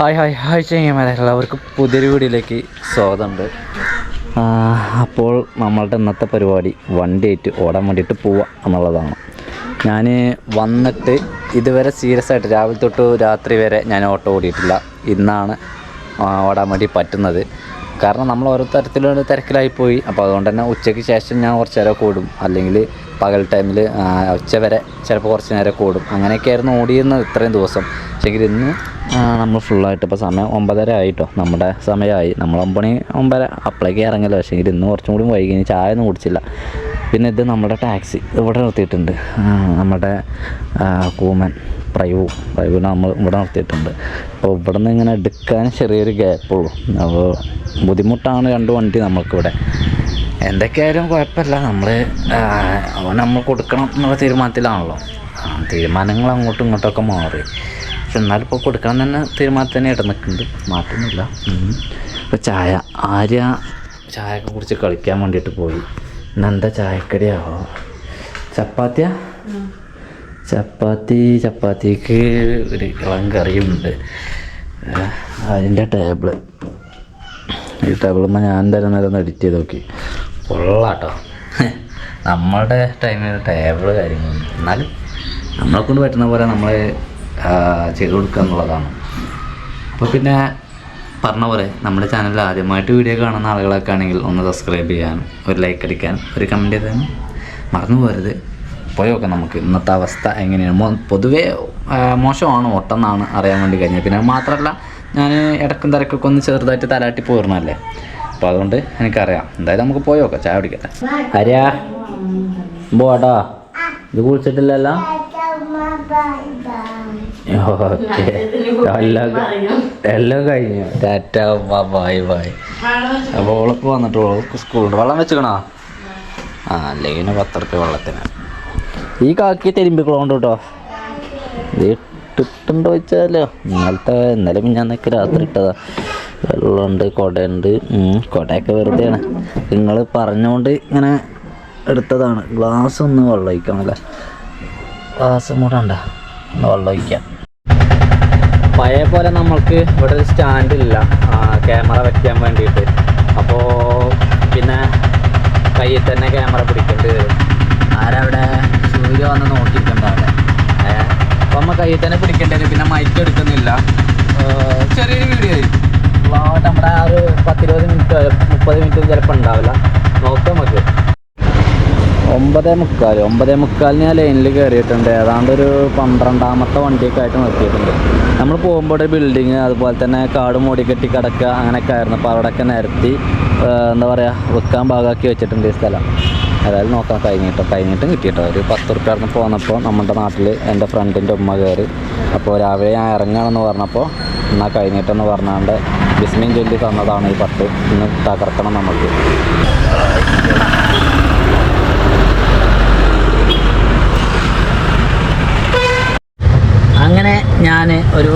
Hi hi hi ചെയ്യുമാരെ എല്ലാവർക്കും പുതിയൊരു വീഡിയോയിലേക്ക് സ്വാഗതമുണ്ട്. അപ്പോൾ നമ്മളുടെ ഇന്നത്തെ പരിപാടി വണ്ടിയായിട്ട് ഓടാൻ വേണ്ടിയിട്ട് പോവുക എന്നുള്ളതാണ്. ഞാൻ വന്നിട്ട് ഇതുവരെ സീരിയസ് ആയിട്ട് രാവിലെ തൊട്ട് രാത്രി വരെ ഞാൻ ഓട്ടോ ഓടിയിട്ടില്ല. ഇന്നാണ് ഓടാൻ വേണ്ടി പറ്റുന്നത്. കാരണം നമ്മൾ ഓരോ തരത്തിലുള്ള തിരക്കിലായിപ്പോയി. അപ്പോൾ അതുകൊണ്ട് തന്നെ ഉച്ചയ്ക്ക് ശേഷം ഞാൻ കുറച്ച് നേരം കൂടും. അല്ലെങ്കിൽ പകൽ ടൈമിൽ ഉച്ച വരെ ചിലപ്പോൾ കുറച്ച് നേരം കൂടും. അങ്ങനെയൊക്കെയായിരുന്നു ഓടിയിരുന്നത് ഇത്രയും ദിവസം. പക്ഷേങ്കിൽ ഇന്ന് നമ്മൾ ഫുള്ളായിട്ട് ഇപ്പോൾ സമയം ഒമ്പതര ആയിട്ടോ. നമ്മുടെ സമയമായി. നമ്മൾ ഒമ്പണി ഒമ്പര അപ്പോഴേക്ക് ഇറങ്ങില്ല. പക്ഷേ ഇന്ന് കുറച്ചും കൂടി വൈകി. ചായ ഒന്നും കുടിച്ചില്ല. പിന്നെ ഇത് നമ്മുടെ ടാക്സി ഇവിടെ നിർത്തിയിട്ടുണ്ട്. നമ്മുടെ കൂമൻ പ്രൈവു പ്രൈവിനെ നമ്മൾ ഇവിടെ നിർത്തിയിട്ടുണ്ട്. അപ്പോൾ ഇവിടെ നിന്ന് ഇങ്ങനെ എടുക്കാൻ ചെറിയൊരു ഗ്യാപ്പുള്ളൂ അപ്പോൾ ബുദ്ധിമുട്ടാണ് രണ്ട് വണ്ടി നമ്മൾക്കിവിടെ. എന്തൊക്കെയായാലും കുഴപ്പമില്ല. നമ്മൾ നമ്മൾ കൊടുക്കണം എന്നുള്ള തീരുമാനത്തിലാണല്ലോ. തീരുമാനങ്ങൾ അങ്ങോട്ടും ഇങ്ങോട്ടൊക്കെ മാറി. പക്ഷെ എന്നാലും ഇപ്പോൾ കൊടുക്കണം തന്നെ തീരുമാനത്തിൽ തന്നെ ഇട നിൽക്കുന്നുണ്ട്. മാറ്റമൊന്നുമില്ല. ഇപ്പോൾ ചായ ആര്യ ചായയൊക്കെ കുടിച്ച് കളിക്കാൻ വേണ്ടിയിട്ട് പോയി. ഇന്നെന്താ ചായക്കടിയാവോ? ചപ്പാത്തിയാ? ചപ്പാത്തി ചപ്പാത്തിക്ക് ഒരു ഇളം കറിയുണ്ട്. ഏഹ്, അതിന്റെ ടേബിൾ. ഈ ടേബിളുമ്പോൾ ഞാൻ എന്തായാലും നേരം എഡിറ്റ് ചെയ്ത് നോക്കി. കൊള്ളാട്ടോ. നമ്മളുടെ ടൈമിൽ ടേബിൾ കാര്യങ്ങളൊന്നും എന്നാലും നമ്മളെ കൊണ്ട് പറ്റുന്ന പോലെ നമ്മൾ ചെയ്തു കൊടുക്കുക എന്നുള്ളതാണ് അപ്പോൾ പിന്നെ പറഞ്ഞ പോലെ നമ്മുടെ ചാനലിൽ ആദ്യമായിട്ട് വീഡിയോ കാണുന്ന ആളുകളൊക്കെ ആണെങ്കിൽ ഒന്ന് സബ്സ്ക്രൈബ് ചെയ്യാനും ഒരു ലൈക്ക് അടിക്കാനും ഒരു കമന്റ് ചെയ്താനും മറന്നു പോരുത് പോയൊക്കെ നമുക്ക് ഇന്നത്തെ അവസ്ഥ എങ്ങനെയാണ് പൊതുവേ മോശമാണ് ഒട്ടെന്നാണ് അറിയാൻ വേണ്ടി കഴിഞ്ഞത് പിന്നെ മാത്രമല്ല ഞാൻ ഇടക്കും തിരക്കൊക്കെ ഒന്ന് ചെറുതായിട്ട് തലാട്ടി പോയിരുന്നല്ലേ അപ്പോൾ അതുകൊണ്ട് എനിക്കറിയാം എന്തായാലും നമുക്ക് പോയി നോക്കാം ചായ കുടിക്കട്ടെ ആര്യാ ബോട്ടോ ഇത് കുളിച്ചിട്ടില്ലല്ലോ ഓക്കെ. എല്ലാം എല്ലാം കഴിഞ്ഞു. Tata bye bye. അപ്പോൾ ഓളൊക്കെ വന്നിട്ട് ഓൾക്ക് സ്കൂളുണ്ട് വെള്ളം വെച്ചുക്കണോ? ആ അല്ലെങ്കിൽ പിന്നെ പത്ത് റുപ്യ വെള്ളത്തിന്. ഈ കാക്കി തിരുമ്പിക്കളോണ്ട് കേട്ടോ ഇട്ടിട്ടുണ്ടോ വെച്ചാലോ? ഇന്നലത്തെ ഇന്നലെ മിഞ്ഞാന്നൊക്കെ രാത്രി ഇട്ടതാ. വെള്ളമുണ്ട് കുടയുണ്ട്. കുടയൊക്കെ വെറുതെയാണ്. നിങ്ങൾ പറഞ്ഞുകൊണ്ട് ഇങ്ങനെ എടുത്തതാണ്. ഗ്ലാസ് ഒന്ന് വെള്ളം ഒഴിക്കണമല്ലേ ഗ്ലാസ് മൂടണ്ട ഒന്ന് വെള്ളം ഒഴിക്കാം പഴയ പോലെ നമ്മൾക്ക് ഇവിടെ ഒരു സ്റ്റാൻഡ് ഇല്ല. ക്യാമറ വയ്ക്കാൻ വേണ്ടിയിട്ട്. അപ്പോൾ പിന്നെ കയ്യിൽ തന്നെ ക്യാമറ പിടിക്കേണ്ടി വരും. ആരവിടെ സൂര്യ വന്ന് നോക്കിയിട്ടുണ്ടാവില്ല? അപ്പോൾ നമ്മൾ കയ്യിൽ തന്നെ പിടിക്കേണ്ടി വരും. പിന്നെ മൈക്ക് എടുക്കുന്നില്ല. ചെറിയൊരു വീഡിയോ ആയിരിക്കും നമ്മുടെ ആ ഒരു പത്തിരുപത് മിനിറ്റ് മുപ്പത് മിനിറ്റ് ചിലപ്പോൾ ഉണ്ടാവില്ല. നോക്കാം നമുക്ക്. ഒമ്പതേ മുക്കാൽ ഒമ്പതേ മുക്കാലിന് ഞാൻ ലൈനിൽ കയറിയിട്ടുണ്ട് ഏതാണ്ട് ഒരു പന്ത്രണ്ടാമത്തെ വണ്ടിയൊക്കെ ആയിട്ട് നിർത്തിയിട്ടുണ്ട്. നമ്മൾ പോകുമ്പോൾ ഒരു ബിൽഡിങ് അതുപോലെ തന്നെ കാട് മൂടിക്കെട്ടി കിടക്കുക അങ്ങനെയൊക്കെ ആയിരുന്നു. അപ്പോൾ അവിടെയൊക്കെ നിരത്തി എന്താ പറയുക വെക്കാൻ ഭാഗമാക്കി വെച്ചിട്ടുണ്ട് ഈ സ്ഥലം. അതായത് നോക്കാം കഴിഞ്ഞിട്ടോ കഴിഞ്ഞിട്ടും കിട്ടിയിട്ടോ. ഒരു പത്ത് റുപ്യ ആയിരുന്നു പോന്നപ്പോൾ നമ്മുടെ നാട്ടിൽ എന്റെ ഫ്രണ്ടിന്റെ ഉമ്മ കയറി അപ്പോൾ രാവിലെ ഞാൻ ഇറങ്ങുകയാണെന്ന് പറഞ്ഞപ്പോൾ എന്നാൽ കഴിഞ്ഞിട്ടെന്ന് പറഞ്ഞാണ്ട് ബിസ്മിൻ ചൊല്ലി തന്നതാണ് ഈ പട്ട്. ഇന്ന് തകർക്കണം നമുക്ക് അങ്ങനെ ഞാൻ ഒരു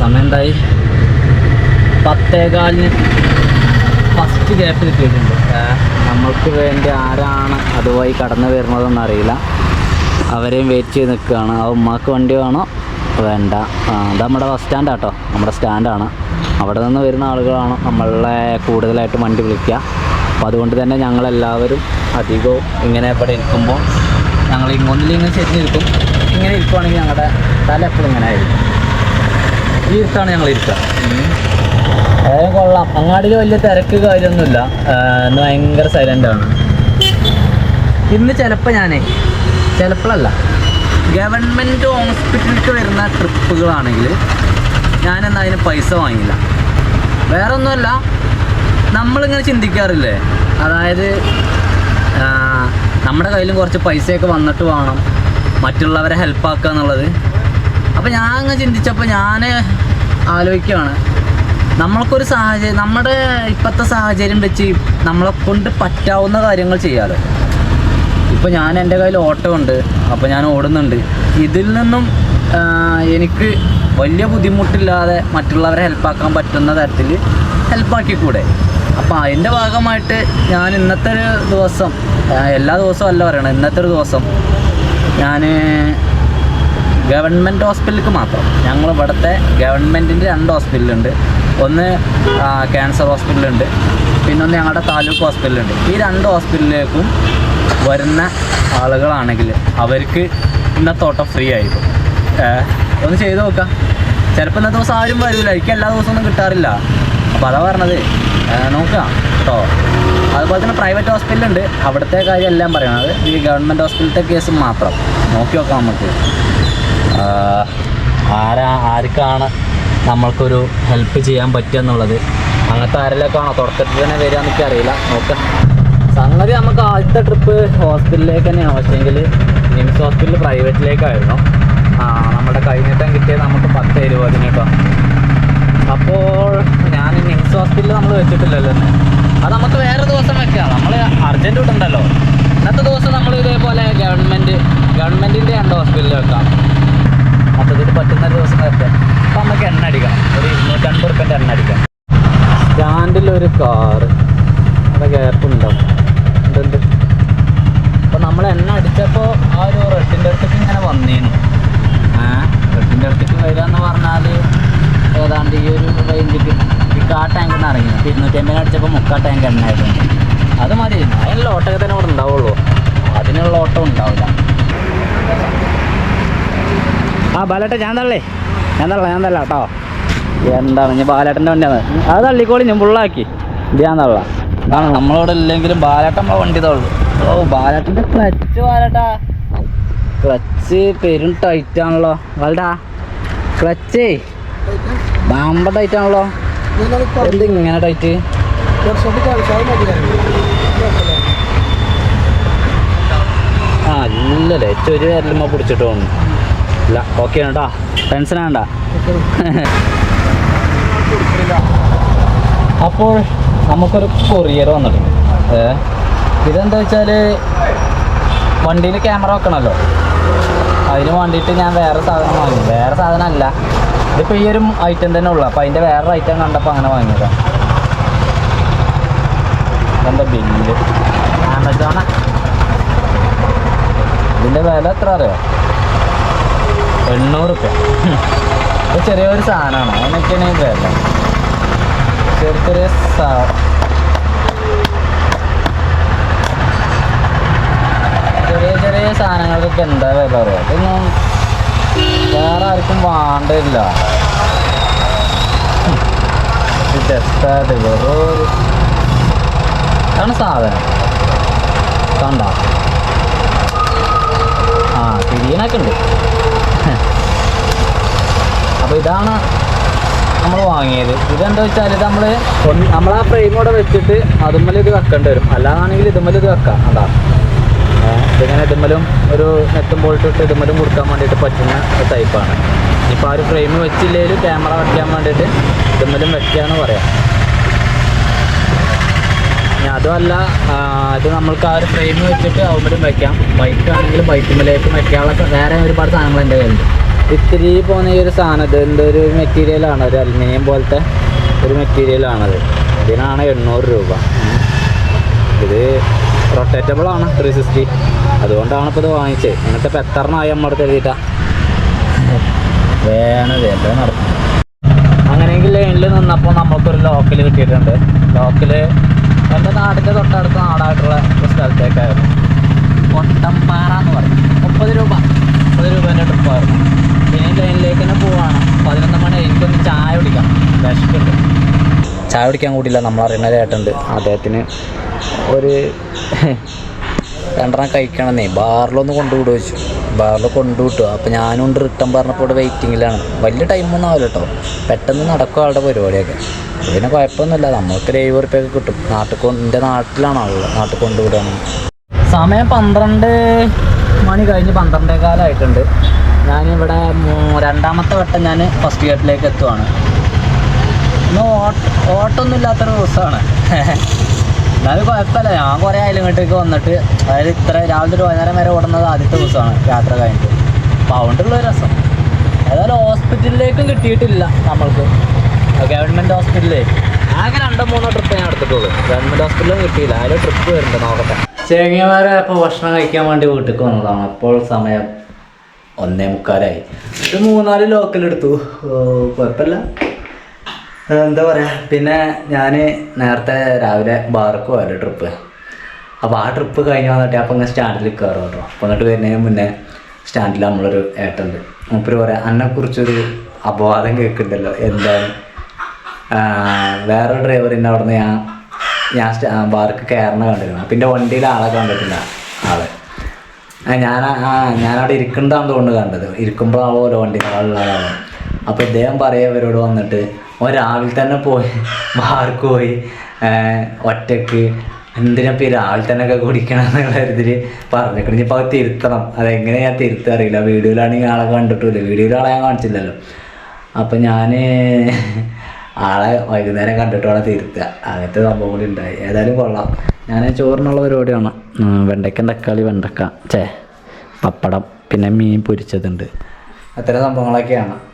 സമയം എന്തായി പത്തേകാലിന് ഫസ്റ്റ് ഗ്യാപ്പിൽ കിട്ടിയിട്ടുണ്ട്. ആ, നമ്മൾക്ക് വേണ്ടി ആരാണ് അതുമായി കടന്നു വരുന്നതെന്ന് അറിയില്ല. അവരെയും വെയിറ്റ് ചെയ്ത് നിൽക്കുകയാണ്. ആ ഉമ്മാക്ക് വണ്ടി വേണോ? വേണ്ട. അത് നമ്മുടെ ബസ് സ്റ്റാൻഡ് സ്റ്റാൻഡാട്ടോ നമ്മുടെ സ്റ്റാൻഡാണ് അവിടെ നിന്ന് വരുന്ന ആളുകളാണ് നമ്മളെ കൂടുതലായിട്ട് വണ്ടി വിളിക്കുക. അപ്പോൾ അതുകൊണ്ട് തന്നെ ഞങ്ങളെല്ലാവരും അധികവും ഇങ്ങനെ ഇവിടെ ഇരിക്കുമ്പോൾ ഞങ്ങൾ ഇങ്ങൊന്നിലിങ്ങനെ ഇങ്ങനെ ചെരിഞ്ഞിരിക്കും ഇങ്ങനെ ഇരിക്കുവാണെങ്കിൽ ഞങ്ങളുടെ തല എപ്പോഴും ഇങ്ങനെ ആയിരിക്കും. ഈ ഇരുത്താണ് ഞങ്ങൾ ഇരിക്കുക അതായത് കൊള്ളാം. അങ്ങാടിയിൽ വലിയ തിരക്ക് കാര്യമൊന്നുമില്ല. ഇന്ന് ഭയങ്കര സൈലന്റ് ആണ്. ഇന്ന് ചിലപ്പോൾ ഞാനേ ചിലപ്പോഴല്ല ഗവൺമെന്റ് ഹോസ്പിറ്റലിലേക്ക് വരുന്ന ട്രിപ്പുകളാണെങ്കിൽ ഞാനെന്നാൽ അതിന് പൈസ വാങ്ങില്ല. വേറെ ഒന്നുമല്ല നമ്മളിങ്ങനെ ചിന്തിക്കാറില്ലേ? അതായത് നമ്മുടെ കയ്യിലും കുറച്ച് പൈസയൊക്കെ വന്നിട്ട് വേണം. മറ്റുള്ളവരെ ഹെൽപ്പാക്കുക എന്നുള്ളത്. അപ്പോൾ ഞാൻ അങ്ങ് ചിന്തിച്ചപ്പോൾ ഞാൻ ആലോചിക്കുകയാണ്. നമ്മൾക്കൊരു സാഹചര്യം നമ്മുടെ ഇപ്പോഴത്തെ സാഹചര്യം വെച്ച് നമ്മളെ കൊണ്ട് പറ്റാവുന്ന കാര്യങ്ങൾ ചെയ്യാമല്ലോ ഇപ്പോൾ ഞാൻ എന്റെ കയ്യിൽ ഓട്ടോ ഉണ്ട് അപ്പോൾ ഞാൻ ഓടുന്നുണ്ട്. ഇതിൽ നിന്നും എനിക്ക് വലിയ ബുദ്ധിമുട്ടില്ലാതെ മറ്റുള്ളവരെ ഹെൽപ്പാക്കാൻ പറ്റുന്ന തരത്തിൽ ഹെൽപ്പാക്കിക്കൂടെ അപ്പോൾ അതിന്റെ ഭാഗമായിട്ട് ഞാൻ ഇന്നത്തെ ഒരു ദിവസം എല്ലാ ദിവസവും അല്ല പറയണം ഇന്നത്തെ ഒരു ദിവസം ഞാൻ ഗവൺമെന്റ് ഹോസ്പിറ്റലിലേക്ക് മാത്രം. ഞങ്ങൾ ഇവിടുത്തെ ഗവൺമെന്റിന്റെ രണ്ട് ഹോസ്പിറ്റലുണ്ട്. ഒന്ന് ക്യാൻസർ ഹോസ്പിറ്റലുണ്ട്. പിന്നെ ഒന്ന് ഞങ്ങളുടെ താലൂക്ക് ഹോസ്പിറ്റലുണ്ട്. ഈ രണ്ട് ഹോസ്പിറ്റലിലേക്കും വരുന്ന ആളുകളാണെങ്കിൽ അവർക്ക് ഇന്നത്തെ ഓട്ടം ഫ്രീ ആയിരിക്കും ഒന്ന് ചെയ്ത് നോക്കാം. ചിലപ്പോൾ ഇന്നത്തെ ദിവസം ആരും വരില്ല എനിക്ക് എല്ലാ ദിവസവും ഒന്നും കിട്ടാറില്ല. അപ്പോൾ അതാ പറഞ്ഞത്. നോക്കാം കേട്ടോ അതുപോലെ തന്നെ പ്രൈവറ്റ് ഹോസ്പിറ്റലുണ്ട് അവിടുത്തെ കാര്യം എല്ലാം പറയണത് ഈ ഗവൺമെന്റ് ഹോസ്പിറ്റലത്തെ കേസ് മാത്രം. നോക്കി നോക്കാം നമുക്ക്. ആരാ ആർക്കാണ് നമ്മൾക്കൊരു ഹെൽപ്പ് ചെയ്യാൻ പറ്റുക എന്നുള്ളത്? അങ്ങനത്തെ ആരെങ്കിലൊക്കെയാണോ തുടക്കത്തിൽ തന്നെ വരിക എന്നൊക്കെ അറിയില്ല. നോക്കാം. സംഗതി നമുക്ക് ആദ്യത്തെ ട്രിപ്പ് ഹോസ്പിറ്റലിലേക്ക് തന്നെയാണ്. പക്ഷേങ്കിൽ നിംസ് ഹോസ്പിറ്റൽ പ്രൈവറ്റിലേക്കായിരുന്നു ആ നമ്മുടെ കഴിഞ്ഞിട്ടും കിട്ടിയത് നമുക്ക് പത്ത് ഇരുപതിന് കേട്ടോ അപ്പോൾ ഞാൻ ഹോസ്പിറ്റലിൽ നമ്മൾ വെച്ചിട്ടില്ലല്ലോ തന്നെ അത് നമുക്ക് വേറെ ദിവസം വെക്കാം. നമ്മൾ അർജന്റ് ഉണ്ടല്ലോ ഇന്നത്തെ ദിവസം നമ്മൾ ഇതേപോലെ ഗവൺമെന്റ് ഗവൺമെന്റിന്റെ രണ്ട് ഹോസ്പിറ്റലിൽ വെക്കാം. മൊത്തത്തിൽ പറ്റുന്ന ഒരു ദിവസം വെക്കാം. അപ്പം നമുക്ക് എണ്ണ അടിക്കണം. ഒരു ഇരുന്നൂറ്റൻപത് റുപ്യന്റെ എണ്ണ അടിക്കാം. സ്റ്റാൻഡിലൊരു കാറ് അവിടെ ഗ്യാപ്പ് ഉണ്ടോ? എന്തുണ്ട്? അപ്പോൾ നമ്മൾ എണ്ണ അടിച്ചപ്പോൾ ആ ഒരു റെഡിന്റെ അടുത്തേക്ക് ഇങ്ങനെ വന്നേനു. ഏഹ് റെഡിന്റെ അടുത്തേക്ക് വരിക എന്ന് പറഞ്ഞാൽ ഏതാണ്ട് ഈ ഒരു റേഞ്ചിക്ക് ഈ ടാങ്ക് ടാങ്കിൽ നിന്ന് ഇറങ്ങി. അപ്പോൾ ഇരുന്നൂറ്റി അമ്പതിന് അടിച്ചപ്പോൾ മുക്കാ ടാങ്ക് എണ്ണ ആയിട്ടുണ്ട് അത് മതി. അതിനുള്ള ഓട്ടൊക്കെ തന്നെ ഇവിടെ ഉണ്ടാവുള്ളൂ. അതിനുള്ള ഓട്ടം ഉണ്ടാവില്ല. ആ ബാലേട്ട ഞാൻ തള്ളേ. ഞാൻ തള്ള ഞാൻ തള്ള കേട്ടോ. എന്താണ്? ഞാൻ ബാലേട്ടന്റെ വണ്ടിയാണ്. അത് തള്ളിക്കോളി ഞാൻ ഫുള്ളാക്കി ഇത് ഞാൻ തള്ള. അതാണ് നമ്മളോട് ഇല്ലെങ്കിലും ബാലേട്ട നമ്മളെ വണ്ടി തള്ളു. ഓ ബാലേട്ടന്റെ ക്ലച്ച് ബാലേട്ട. ക്ലച്ച് പെരും ടൈറ്റാണല്ലോ ബാലേട്ടാ ക്ലച്ചേ ബാമ്പ ടൈറ്റ് ആണല്ലോ. എന്ത് ഇങ്ങനെ ടൈറ്റ് ആ ഇല്ലല്ലേ ഒരു വിരലുമ്മ പിടിച്ചിട്ട് തോന്നുന്നു ഇല്ല ഓക്കെ കേട്ടോ ടെൻഷൻ ആണ്ട അപ്പോൾ നമുക്കൊരു കൊറിയർ വന്നിട്ടുണ്ട്. ഇതെന്താ വെച്ചാൽ വണ്ടിയിൽ ക്യാമറ വെക്കണമല്ലോ അതിന് വേണ്ടിയിട്ട് ഞാൻ വേറെ സാധനം വാങ്ങി. വേറെ സാധനം അല്ല ഇതിപ്പോൾ ഈ ഒരു ഐറ്റം തന്നെ ഉള്ളു. അപ്പോൾ അതിന്റെ വേറെ ഐറ്റം കണ്ടപ്പോൾ അങ്ങനെ വാങ്ങിയതാണ് എന്താ ബില്ല്? ആമസോണാ. ഇതിന്റെ വില എത്ര അറിയോ? എണ്ണൂറ് റുപ്യ. ഇത് ചെറിയൊരു സാധനമാണ്. അതിനൊക്കെയാണ് ഈ വില? ചെറിയ ചെറിയ സാ ചെറിയ ചെറിയ സാധനങ്ങൾക്കൊക്കെ എന്താ വില അറിയാം? ഇതൊന്നും വേറെ ആർക്കും വേണ്ടില്ല ാണ് സാധനം. കണ്ട? ആ തിരിയനൊക്കെ ഉണ്ട്. അപ്പോൾ ഇതാണ് നമ്മൾ വാങ്ങിയത്. ഇതെന്താ വെച്ചാൽ ഇത് നമ്മൾ ആ ഫ്രെയിം കൂടെ വെച്ചിട്ട് അതുമ്മൽ ഇത് വെക്കേണ്ടി വരും. അല്ലാതാണെങ്കിൽ ഇതുമ്മൽ ഇത് വെക്കാം. അതാ ഇതിങ്ങനെ ഇടുമ്പലും ഒരു നെത്തും ബോൾട്ട് ഇട്ട് ഇടുമ്പലും കൊടുക്കാൻ വേണ്ടിയിട്ട് പറ്റുന്ന ടൈപ്പാണ് ഇപ്പോൾ ആ ഒരു ഫ്രെയിം വെച്ചില്ലെങ്കിലും ക്യാമറ വയ്ക്കാൻ വേണ്ടിയിട്ട് ഇടുമ്പലും വെക്കുകയെന്ന് പറയാം. അതുമല്ല ഇത് നമ്മൾക്ക് ആ ഒരു ഫ്രെയിം വെച്ചിട്ട് അവരും വെക്കാം. ബൈക്ക് ആണെങ്കിലും ബൈക്കുമ്പിലേക്ക് വെക്കാനുള്ള വേറെ ഒരുപാട് സാധനങ്ങൾ എന്റെ കയ്യിലുണ്ട്. ഇത്തിരി പോകുന്ന ഈ ഒരു സാധനം ഇത് എന്തോ ഒരു മെറ്റീരിയലാണ് ഒരു അലുമിനിയം പോലത്തെ ഒരു മെറ്റീരിയലാണത് ഇതിനാണ് എണ്ണൂറ് രൂപ. ഇത് റൊട്ടേറ്റബിൾ ആണ് ത്രീ സിക്സ്റ്റി അതുകൊണ്ടാണ് ഇപ്പോൾ ഇത് വാങ്ങിച്ചത് എന്നിട്ട് ഇപ്പോൾ എത്രണ്ണമായി നമ്മുടെ എഴുതിയിട്ടാ? വേണം വേണ്ട നടക്കും അങ്ങനെയെങ്കിൽ ലൈനിൽ നിന്നപ്പോൾ നമുക്കൊരു ലോക്കൽ കിട്ടിയിട്ടുണ്ട്. ലോക്കൽ എന്റെ നാടിന്റെ തൊട്ടടുത്ത നാടായിട്ടുള്ള ഒരു സ്ഥലത്തേക്കായിരുന്നു. കൊട്ടമ്പാറ എന്ന് പറയും. മുപ്പത് രൂപ. മുപ്പത് രൂപേന്റെ ട്രിപ്പായിരുന്നു ഇനി ലൈനിലേക്ക് തന്നെ പോവാണ്. പതിനൊന്ന് മണി എനിക്കൊന്ന് ചായ കുടിക്കാം വിശക്കുണ്ട് ചായ കുടിക്കാൻ കൂടിയില്ല നമ്മളറിയുന്ന ചേട്ടുണ്ട് അദ്ദേഹത്തിന് ഒരു രണ്ടെണ്ണം കഴിക്കണമെന്നേ. ബാറിലൊന്ന് കൊണ്ടുവിടുക വെച്ചു ബാറിൽ കൊണ്ടുവിട്ടു. അപ്പോൾ ഞാനും റിട്ടേൺ പറഞ്ഞപ്പോൾ ഇവിടെ വെയിറ്റിങ്ങിലാണ്. വലിയ ടൈമൊന്നും ആവില്ല കേട്ടോ പെട്ടെന്ന് നടക്കും ആളുടെ പരിപാടിയൊക്കെ. പിന്നെ കുഴപ്പമൊന്നുമില്ല. നമുക്ക് ഒരു എഴുപത് റുപ്യൊക്കെ കിട്ടും. നാട്ടിൽ എന്റെ നാട്ടിലാണ് നാട്ടിലാണുള്ളത് നാട്ടിൽ കൊണ്ടുവിടുകയാണ് സമയം പന്ത്രണ്ട് മണി കഴിഞ്ഞ് പന്ത്രണ്ടേ കാലമായിട്ടുണ്ട് ഞാനിവിടെ രണ്ടാമത്തെ വട്ടം ഞാൻ ഫസ്റ്റ് ഗേറ്റിലേക്ക് എത്തുവാണ്. ഇന്ന് ഓട്ടൊന്നും ഇല്ലാത്തൊരു ദിവസമാണ്. എന്നാലും കുഴപ്പമില്ല. ഞാൻ കുറേ ഇങ്ങോട്ടേക്ക് വന്നിട്ട് അതായത് ഇത്ര രാവിലെ ഒരു വൈകുന്നേരം വരെ ഓടുന്നത് ആദ്യത്തെ ദിവസമാണ് യാത്ര കഴിഞ്ഞിട്ട്. അപ്പോൾ അതുകൊണ്ടുള്ള രസം. ഏതായാലും ഹോസ്പിറ്റലിലേക്കും കിട്ടിയിട്ടില്ല നമ്മൾക്ക്. ഗവൺമെന്റ് ഹോസ്പിറ്റലിൽ ആകെ രണ്ടോ മൂന്നോ ട്രിപ്പ് ഞാൻ എടുത്തിട്ടുള്ളൂ. ഗവൺമെന്റ് ഹോസ്പിറ്റലും കിട്ടിയില്ല. അതിൽ ട്രിപ്പ് വരുന്നുണ്ട് നോക്കട്ടെ. ചേങ്ങിയമാരെ അപ്പോൾ ഭക്ഷണം കഴിക്കാൻ വേണ്ടി വീട്ടിൽ വന്നതാണ്. അപ്പോൾ സമയം ഒന്നേ മുക്കാലായി. ഒരു മൂന്നാൽ ഓ, കുഴപ്പമില്ല. എന്താ പറയാ പിന്നെ ഞാൻ നേരത്തെ രാവിലെ ബാർക്ക് പോയല്ലോ ട്രിപ്പ് അപ്പോൾ ആ ട്രിപ്പ് കഴിഞ്ഞ് വന്നിട്ട് അപ്പം ഇങ്ങനെ സ്റ്റാൻഡിൽ കയറും കേട്ടോ. അപ്പോൾ അങ്ങോട്ട് വരുന്നതിന് മുന്നേ സ്റ്റാൻഡിൽ നമ്മളൊരു ഏട്ടുണ്ട് മൂപ്പര് പറയാം അന്നെക്കുറിച്ചൊരു അപവാദം കേൾക്കുന്നുണ്ടല്ലോ. എന്താണ്? വേറെ ഡ്രൈവറിന്റെ അവിടെ നിന്ന് ഞാൻ ഞാൻ ബാർക്ക് കയറണ കണ്ടിരുന്നു. പിന്നെ വണ്ടിയിൽ ആളെ കണ്ടിട്ടില്ല ആൾ. ഞാൻ ഞാനവിടെ ഇരിക്കുന്നതാണെന്ന് തോന്നുന്നു കണ്ടത്. ഇരിക്കുമ്പോൾ ഓരോ വണ്ടി ആളുള്ള ആളാണ്. അപ്പോൾ ഇദ്ദേഹം പറയുക ഇവരോട് വന്നിട്ട് രാവിലെ തന്നെ പോയി ബാർക്ക് പോയി. ഒറ്റയ്ക്ക്. എന്തിനപ്പോൾ ഈ രാവിലെ തന്നെ ഒക്കെ കുടിക്കണം എന്നുള്ള ഇതിൽ പറഞ്ഞേക്കണം. ഇനിയിപ്പോൾ അത് തിരുത്തണം. അതെങ്ങനെ ഞാൻ തിരുത്താൻ അറിയില്ല. വീഡിയോയിലാണെങ്കിൽ ആളെ കണ്ടിട്ടില്ല വീഡിയോയിൽ ആളെ ഞാൻ കാണിച്ചില്ലല്ലോ. അപ്പം ഞാൻ ആളെ വൈകുന്നേരം കണ്ടിട്ട് വേണം തിരുത്തുക അങ്ങനത്തെ സംഭവം കൂടി ഉണ്ടായി. ഏതായാലും കൊള്ളാം. ഞാൻ ചോറിനുള്ള പരിപാടിയാണ്. വെണ്ടയ്ക്ക തക്കാളി വെണ്ടക്ക. ചേ പപ്പടം പിന്നെ മീൻ പൊരിച്ചതുണ്ട്. അത്തരം സംഭവങ്ങളൊക്കെയാണ്.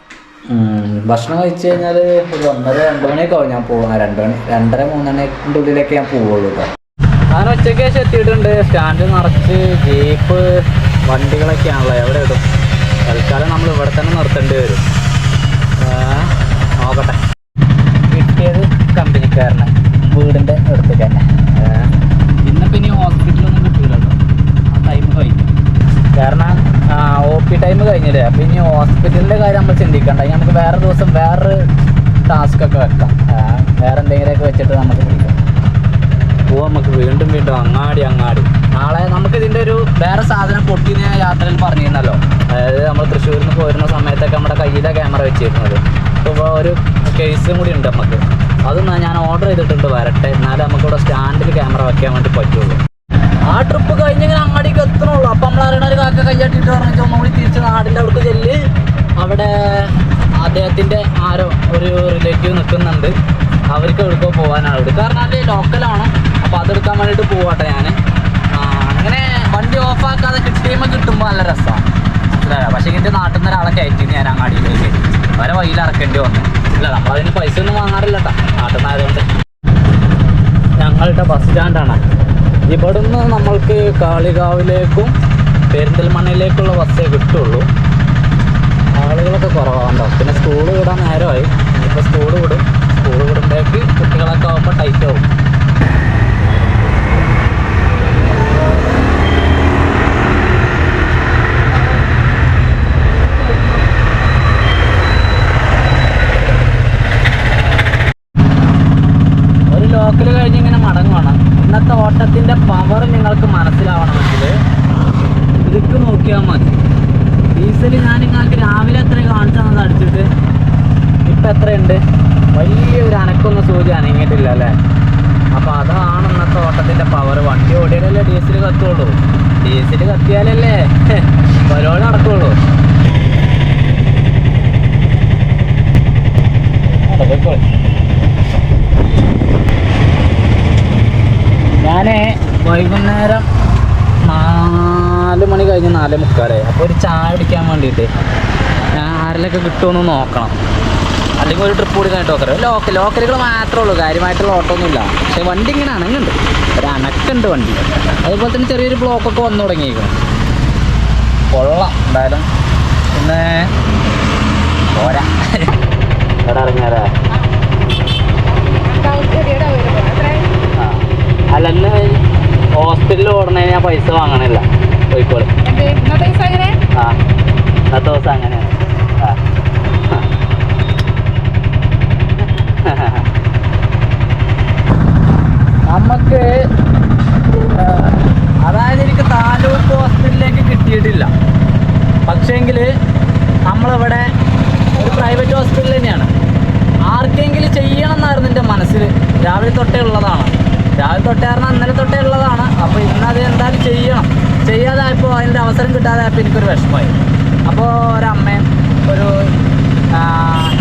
ഭക്ഷണം കഴിച്ചു കഴിഞ്ഞാൽ ഒരു ഒന്നര രണ്ട് മണിയൊക്കെ ആവും ഞാൻ പോകും രണ്ട് മണി രണ്ടര മൂന്നണിന്റെ ഉള്ളിലൊക്കെ ഞാൻ പോവുള്ളൂ കേട്ടോ ഞാൻ ഉച്ചയ്ക്ക് ശേഷം എത്തിയിട്ടുണ്ട്. സ്റ്റാൻഡ് നിറച്ച് ജീപ്പ് വണ്ടികളൊക്കെയാണല്ലോ എവിടെ ഇടും? തൽക്കാലം നമ്മൾ ഇവിടെ തന്നെ നിർത്തേണ്ടി വരും ആ, നോക്കട്ടെ കിട്ടിയത് കമ്പനിക്കാരനെ വീടിന്റെ അടുത്തേക്ക് തന്നെ ആ, ഇന്നിപ്പോൾ ഇനി ഹോസ്പിറ്റലൊന്നും കിട്ടില്ല കേട്ടോ ആ ടൈം കഴിഞ്ഞു കാരണം ഒ പി ടൈം കഴിഞ്ഞില്ലേ അപ്പം ഇനി ഹോസ്പിറ്റലിന്റെ കാര്യം നമ്മൾ ചിന്തിക്കണ്ട ഇനി നമുക്ക് വേറെ ദിവസം വേറൊരു ടാസ്ക് ഒക്കെ വെക്കാം ആ, വേറെ എന്തെങ്കിലുമൊക്കെ വെച്ചിട്ട് നമുക്ക് പിടിക്കാം പോവാം നമുക്ക് വീണ്ടും വീണ്ടും അങ്ങാടി അങ്ങാടി നാളെ നമുക്ക് ഇതിന്റെ ഒരു വേറെ സാധനം പൊട്ടി ഞാൻ യാത്രയിൽ പറഞ്ഞിരുന്നല്ലോ അതായത് നമ്മൾ തൃശ്ശൂരിൽ നിന്ന് പോരുന്ന സമയത്തൊക്കെ നമ്മുടെ കയ്യിലെ ക്യാമറ വെച്ചിരുന്നത് ഇപ്പോൾ ഒരു കേസും കൂടി ഉണ്ട് നമുക്ക് അതും ഞാൻ ഓർഡർ ചെയ്തിട്ടുണ്ട് വരട്ടെ എന്നാലേ നമുക്കിവിടെ വെക്കാൻ വേണ്ടി പറ്റുള്ളൂ. ആ ട്രിപ്പ് കഴിഞ്ഞിങ്ങനെ അങ്ങാടിക്ക് എത്തണുള്ളൂ. അപ്പം നമ്മൾ അറിയണ ഒരു കാക്ക കയ്യാട്ടിട്ട് പറഞ്ഞാൽ ഒന്നുകൂടി തിരിച്ച് നാടിന്റെ അവിടേക്ക് ചെല്ല്. അവിടെ അദ്ദേഹത്തിന്റെ ആരോ ഒരു റിലേറ്റീവ് നിൽക്കുന്നുണ്ട് അവർക്ക് എവിടേക്കോ പോകാനാണ് കാരണം അത് ലോക്കലാണ് അപ്പോൾ അതെടുക്കാൻ വേണ്ടിട്ട് പോവാട്ടെ ഞാൻ അങ്ങനെ വണ്ടി ഓഫാക്കാതെ കിട്ടിയുമ്പോൾ കിട്ടുമ്പോൾ നല്ല രസമാണ് മനസ്സിലായോ? പക്ഷേ എന്റെ നാട്ടിൽ നിന്ന് ഒരാളെ കയറ്റി ഞാൻ അങ്ങാടിയിലേക്ക്. അവരെ വഴിയിൽ ഇറക്കേണ്ടി വന്നു. ഇല്ല നമ്മളതിന് പൈസ ഒന്നും വാങ്ങാറില്ല കേട്ടോ നാട്ടിൽ നിന്നായതുകൊണ്ട് ഞങ്ങളുടെ ബസ് സ്റ്റാൻഡാണ് ഇവിടുന്ന് നമ്മൾക്ക് കാളികാവിലേക്കും പെരിന്തൽമണ്ണയിലേക്കുള്ള ബസ്സേ കിട്ടുള്ളൂ. ആളുകളൊക്കെ കുറവാണ്ടോ പിന്നെ സ്കൂൾ വിടാൻ നേരമായി. ഇപ്പോൾ സ്കൂൾ വിടും. സ്കൂൾ വിടുമ്പോഴേക്ക് കുട്ടികളൊക്കെ ആകുമ്പോൾ ടൈറ്റ് ആവും ഒരു ലോക്കൽ കഴിഞ്ഞ് ഇങ്ങനെ മടങ്ങുവാണ് ഇന്നത്തെ ഓട്ടത്തിന്റെ പവർ നിങ്ങൾക്ക് മനസ്സിലാവണമെങ്കിൽ ഇതൊക്കെ നോക്കിയാൽ മതി. ഡീസൽ ഞാൻ നിങ്ങൾക്ക് രാവിലെ എത്ര കാണിച്ചത് അടിച്ചിട്ട്? ഇപ്പം എത്രയുണ്ട്? വലിയൊരു അനക്കൊന്നും സൂചി അനങ്ങിയിട്ടില്ല അല്ലേ? അപ്പോൾ അതാണ് ഇന്നത്തെ ഓട്ടത്തിന്റെ പവർ വണ്ടി ഓടിയാലല്ലേ ഡീസൽ കത്തുള്ളൂ. ഡീസൽ കത്തിയാലല്ലേ പരിപാടി നടക്കുള്ളൂ. നടക്കോളൂ ഞാൻ വൈകുന്നേരം നാല് മണി കഴിഞ്ഞ് നാല് മുക്കാലായി അപ്പോൾ ഒരു ചായ കുടിക്കാൻ വേണ്ടിയിട്ട് ഞാൻ ആരിലൊക്കെ കിട്ടുമെന്ന് നോക്കണം അല്ലെങ്കിൽ ഒരു ട്രിപ്പ് കൂടി കഴിഞ്ഞിട്ട് നോക്കരുത് ലോക്കൽ ലോക്കലുകൾ മാത്രമേ ഉള്ളൂ കാര്യമായിട്ടുള്ള ഓട്ടമൊന്നുമില്ല പക്ഷേ വണ്ടി ഇങ്ങനെ അണങ്ങുണ്ട് ഒരു അണക്കുണ്ട് വണ്ടി അതുപോലെ തന്നെ ചെറിയൊരു ബ്ലോക്കൊക്കെ വന്നു തുടങ്ങിയിരിക്കണം കൊള്ളാം എന്തായാലും പിന്നെ പോരാ എവിടെ ഇറങ്ങിയാരാ. അല്ല ഇന്ന് ഹോസ്പിറ്റലിൽ ഓടണേന് ഞാൻ പൈസ വാങ്ങണില്ല കോഴിക്കോട്. ആ ഇന്നത്തെ ദിവസം അങ്ങനെയാണ്. ആ. നമുക്ക് ആ, അതായത് എനിക്ക് താലൂക്ക് ഹോസ്പിറ്റലിലേക്ക് കിട്ടിയിട്ടില്ല. പക്ഷേങ്കിൽ നമ്മളിവിടെ ഒരു പ്രൈവറ്റ് ഹോസ്പിറ്റൽ തന്നെയാണ്. ആർക്കെങ്കിലും ചെയ്യണം എന്നായിരുന്നു എന്റെ മനസ്സിൽ രാവിലെ തൊട്ടേ ഉള്ളതാണ്. രാവിലെ തൊട്ടേ പറഞ്ഞാൽ ഇന്നലെ തൊട്ടേ ഉള്ളതാണ്. അപ്പോൾ ഇന്നത് എന്തായാലും ചെയ്യണം. ചെയ്യാതായപ്പോൾ അതിന്റെ അവസരം കിട്ടാതായപ്പോൾ എനിക്കൊരു വിഷമമായി. അപ്പോൾ ഒരമ്മയും ഒരു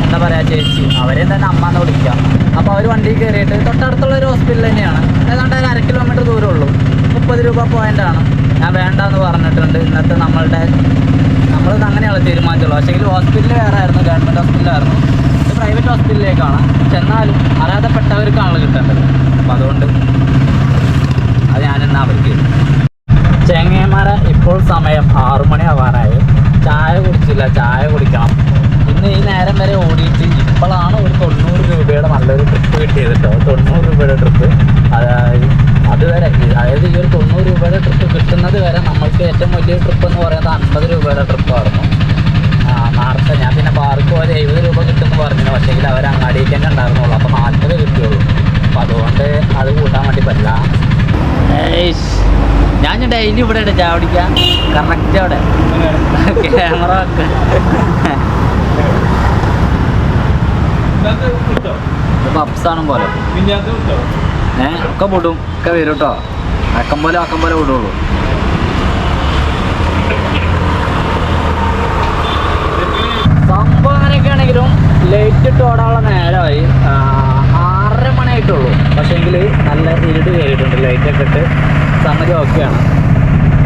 എന്താ പറയുക ചേച്ചി അവരെ തന്നെ അമ്മ എന്ന് വിളിക്കാം. അപ്പോൾ അവർ വണ്ടിയിൽ കയറിയിട്ട് തൊട്ടടുത്തുള്ള ഒരു ഹോസ്പിറ്റൽ തന്നെയാണ്. ഏതാണ്ട് അര കിലോമീറ്റർ ദൂരമുള്ളൂ. മുപ്പത് രൂപ പോയിന്റാണ് ഞാൻ വേണ്ടെന്ന് പറഞ്ഞിട്ടുണ്ട്. ഇന്നത്തെ നമ്മളുടെ നമ്മൾ അങ്ങനെയുള്ള തീരുമാനിച്ചുള്ളൂ. പക്ഷേ ഹോസ്പിറ്റൽ വേറെ ആയിരുന്നു ഗവൺമെന്റ് ഹോസ്പിറ്റലായിരുന്നു ഇത് പ്രൈവറ്റ് ഹോസ്പിറ്റലിലേക്കാണ്. ചെന്നാലും അർഹതപ്പെട്ടവർക്കാണല്ലോ കിട്ടേണ്ടത്. അപ്പോൾ അതുകൊണ്ട് അത് ഞാനെന്നാ അവർക്ക് ചേങ്ങന്മാരെ ഇപ്പോൾ സമയം ആറു ആവാറായി ചായ കുടിച്ചില്ല ചായ കുടിക്കണം. ഇന്ന് ഈ നേരം വരെ ഓടിയിട്ട് ഇപ്പോഴാണ് ഒരു തൊണ്ണൂറ് രൂപയുടെ നല്ലൊരു ട്രിപ്പ് കിട്ടിയത് കേട്ടോ തൊണ്ണൂറ് രൂപയുടെ ട്രിപ്പ് അതായത് അതുവരെ അതായത് ഈ ഒരു തൊണ്ണൂറ് രൂപയുടെ ട്രിപ്പ് കിട്ടുന്നത് വരെ നമ്മൾക്ക് ഏറ്റവും വലിയ ട്രിപ്പ് എന്ന് പറയുന്നത് അൻപത് രൂപയുടെ ട്രിപ്പായിരുന്നു നേരത്തെ ഞാൻ പിന്നെ പാർക്ക് പോലെ എഴുപത് രൂപ കിട്ടുമെന്ന് പറഞ്ഞു പക്ഷേ അവർ അങ്ങാടിയിൽ തന്നെ ഉണ്ടായിരുന്നുള്ളൂ. അപ്പോൾ നാൽപ്പത് കിട്ടിയുള്ളൂ. അപ്പോൾ അതുകൊണ്ട് അത് കൂട്ടാൻ വേണ്ടി പറ്റില്ല. ഞാൻ ഡെയിലി ഇവിടെ ഇടും ചാവടിക്കാൻ കറക്റ്റ് അവിടെ. ക്യാമറ പപ്സാണ് പോലെ. ഏ ഒക്കെ വിടും ഒക്കെ വരും കേട്ടോ അക്കം പോലെ അക്കം പോലെ വിടുള്ളൂ സംഭവം അങ്ങനെയൊക്കെ ആണെങ്കിലും ലൈറ്റ് ഇട്ട് ഓടാനുള്ള നേരമായി ആ, പക്ഷേ മണിയായിട്ടുള്ളൂ. പക്ഷേങ്കിൽ നല്ല ഇരുട് കയറിയിട്ടുണ്ട്. ലൈറ്റൊക്കെ ഇട്ട് സംഗതി ഓക്കെയാണ്.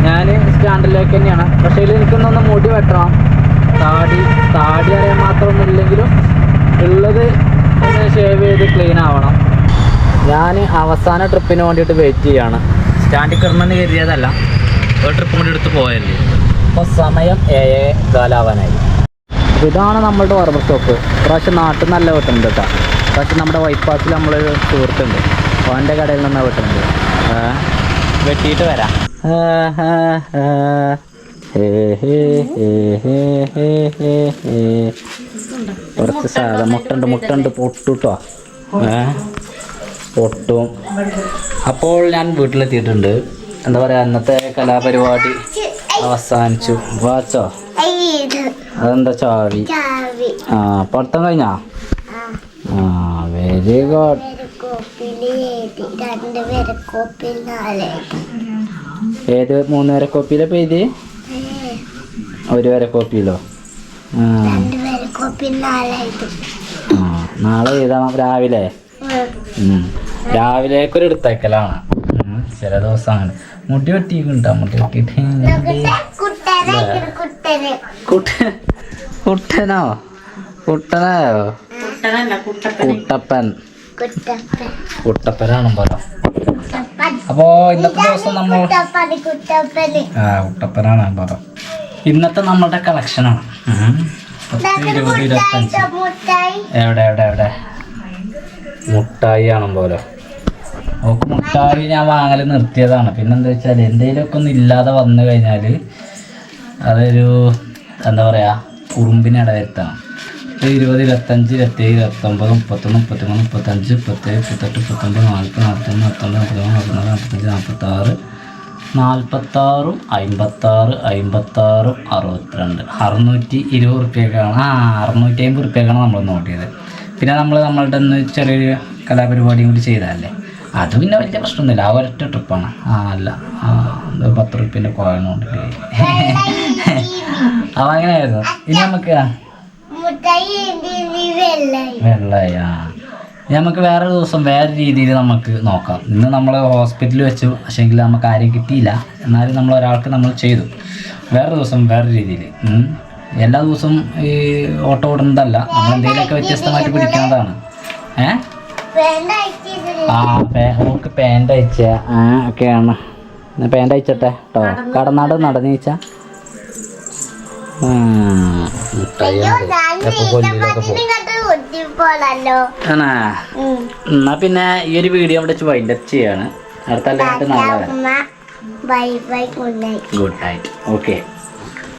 ഞാൻ സ്റ്റാൻഡിലേക്ക് തന്നെയാണ്. പക്ഷേ ഇതിൽ എനിക്കൊന്നൊന്ന് മുടി വെട്ടണം. താടി താടി അറിയാൻ മാത്രമൊന്നും ഇല്ലെങ്കിലും ഉള്ളത് ഒന്ന് ഷേവ് ചെയ്ത് ക്ലീൻ ആവണം. ഞാൻ അവസാന ട്രിപ്പിന് വേണ്ടിയിട്ട് വെയിറ്റ് ചെയ്യാണ്. സ്റ്റാൻഡിൽ കയറണമെന്ന് കരുതിയതല്ല. ഒരു ട്രിപ്പ് കൂടി എടുത്ത് പോയല്ലേ. അപ്പോൾ സമയം ഏഴ് കാലാവാനായി. ഇതാണ് നമ്മളുടെ ബാർബർ ഷോപ്പ് പ്രാവശ്യം നാട്ടിൽ നല്ല വെട്ടുന്നുണ്ട് കേട്ടോ. പ്രാവശ്യം നമ്മുടെ വൈപ്പാസിൽ നമ്മൾ സുഹൃത്തുണ്ട് ഓന്റെ കടയിൽ നിന്നാണ് വെട്ടുന്നത് വെട്ടിയിട്ട് വരാം. കുറച്ച് സാധനം മുട്ടുണ്ട് മുട്ടുണ്ട് പൊട്ടുട്ടോ. ഏ പൊട്ടും. അപ്പോൾ ഞാൻ വീട്ടിലെത്തിയിട്ടുണ്ട്. എന്താ പറയുക അന്നത്തെ കലാപരിപാടി അവസാനിച്ചു. വാച്ചോ? അതെന്താ ചാവി? ചാവി. ആ പഠിത്തം കഴിഞ്ഞാ? ആ വെരി ഗുഡ് ഏത് മൂന്ന് വര കോപ്പിയിലെ പെയ്ത് ഒരു വര കോപ്പിയിലോ ആ നാളെ എഴുതണം രാവിലെ. രാവിലേക്കൊരു എടുത്തേക്കലാണ്. ചില ദിവസം അങ്ങനെ മുടി വെട്ടിയിട്ടുണ്ടോ മുടി വെട്ടിയിട്ട്. കുട്ടനെ കുട്ടനെ കുട്ട കുട്ടനോ കുട്ടനായോ? കുട്ടപ്പൻ. കുട്ടപ്പൻ. കുട്ടപ്പനാണ് പറ. അപ്പോ ഇന്നത്തെ ദിവസം നമ്മൾ ആ കുട്ടപ്പനാണ് പറ. ഇന്നത്തെ നമ്മളുടെ കളക്ഷനാണ് ഇരുപത് ഇരുപത്തഞ്ച്. മുട്ടായി. എവിടെ എവിടെ എവിടെ? മുട്ടായി ആണോ പോലെ. നമുക്ക് മുട്ടായി ഞാൻ വാങ്ങൽ നിർത്തിയതാണ്. പിന്നെന്താ വെച്ചാൽ എന്തെങ്കിലുമൊക്കെ ഒന്നും ഇല്ലാതെ വന്നു കഴിഞ്ഞാൽ അതൊരു എന്താ പറയുക കുറുമ്പിനെ ഇടവരുത്തണം. ഒരു ഇരുപത് ഇരുപത്തഞ്ച് ഇരുപത്തേഴ് ഇരുപത്തൊമ്പത് മുപ്പത്തൊന്ന് മുപ്പത്തിമൂന്ന് മുപ്പത്തഞ്ച് മുപ്പത്തേഴ് മുപ്പത്തെട്ട് മുപ്പത്തൊമ്പത് നാൽപ്പത് നാൽപ്പത്തൊന്ന് നാൽപ്പത്തൊന്ന് നാൽപ്പത്തിമൂന്ന് നാൽപ്പത്തിനാല് നാൽപ്പത്തഞ്ച് നാൽപ്പത്താറ് നാൽപ്പത്താറും അമ്പത്താറ് അമ്പത്താറും അറുപത്തിരണ്ട്. അറുന്നൂറ്റി ഇരുപത് റുപ്യക്കാണ് ആ അറുന്നൂറ്റി അമ്പത് റുപ്യക്കാണ് നമ്മൾ നോട്ടിയത്. പിന്നെ നമ്മൾ നമ്മളുടെ ഒന്ന് ചെറിയൊരു കലാപരിപാടിയും കൂടി ചെയ്തതല്ലേ? അത് പിന്നെ വലിയ പ്രശ്നമൊന്നുമില്ല. ആ ഒരൊറ്റ ട്രിപ്പാണ്. ആ അല്ല. ആ പത്ത് റുപ്യന്റെ കോയനുണ്ട് അപ്പം അങ്ങനെയായിരുന്നു ഇനി നമുക്ക് വെള്ളായി. നമുക്ക് വേറെ ദിവസം വേറെ രീതിയിൽ നമുക്ക് നോക്കാം. ഇന്ന് നമ്മൾ ഹോസ്പിറ്റലിൽ വെച്ചു. പക്ഷേങ്കിൽ നമുക്ക് ആരെയും കിട്ടിയില്ല. എന്നാലും നമ്മൾ ഒരാൾക്ക് നമ്മൾ ചെയ്തു. വേറെ ദിവസം വേറെ രീതിയിൽ. എല്ലാ ദിവസവും ഈ ഓട്ടോ ഓടുന്നതല്ല. നമ്മൾ എന്തെങ്കിലുമൊക്കെ വ്യത്യസ്തമായിട്ട് പിടിക്കുന്നതാണ്. ഏ? ആ നമുക്ക് പാന്റ് അയച്ച. ഒക്കെയാണ്. പാന്റ് അയച്ചട്ടെ കേട്ടോ കടനാട് നടന്നീച്ച. ആണാ? എന്നാ പിന്നെ ഈ ഒരു വീഡിയോ അവിടെ വെച്ച് വൈൻഡപ്പ് ചെയ്യാണ്. അടുത്ത അല്ലെങ്കിൽ നാളെ bye bye good night good night okay